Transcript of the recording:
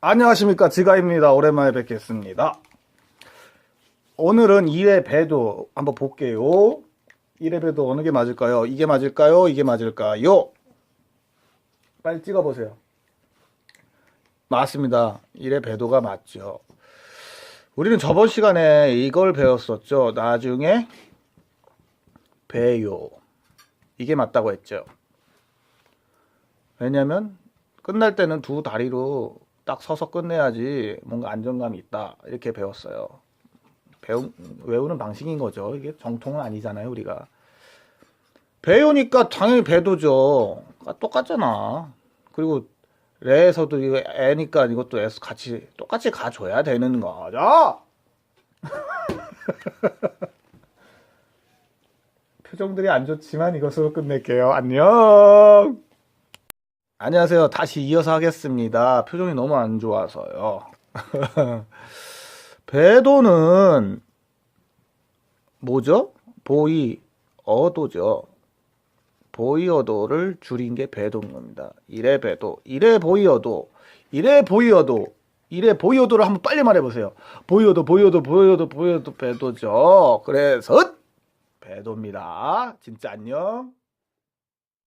안녕하십니까. 지가입니다. 오랜만에 뵙겠습니다. 오늘은 1회 배도 한번 볼게요. 1회 배도 어느 게 맞을까요? 이게 맞을까요? 이게 맞을까요? 빨리 찍어보세요. 맞습니다. 1회 배도가 맞죠. 우리는 저번 시간에 이걸 배웠었죠. 나중에 배요. 이게 맞다고 했죠. 왜냐면 끝날 때는 두 다리로 딱 서서 끝내야지 뭔가 안정감이 있다 이렇게 배웠어요. 배우 외우는 방식인 거죠. 이게 정통은 아니잖아요 우리가. 배우니까 당연히 배도죠. 아, 똑같잖아. 그리고 레에서도 이거 애니까 이것도 에서 같이 똑같이 가줘야 되는 거죠. 표정들이 안 좋지만 이것으로 끝낼게요. 안녕. 안녕하세요. 다시 이어서 하겠습니다. 표정이 너무 안 좋아서요. 배도는 뭐죠? 보이 어도죠. 보이어도를 줄인 게 배도인 겁니다. 이래 배도, 이래 보이어도, 이래 보이어도, 이래 보이어도를 한번 빨리 말해보세요. 보이어도, 보이어도, 보이어도, 보이어도 배도죠. 그래서 배도입니다. 진짜 안녕.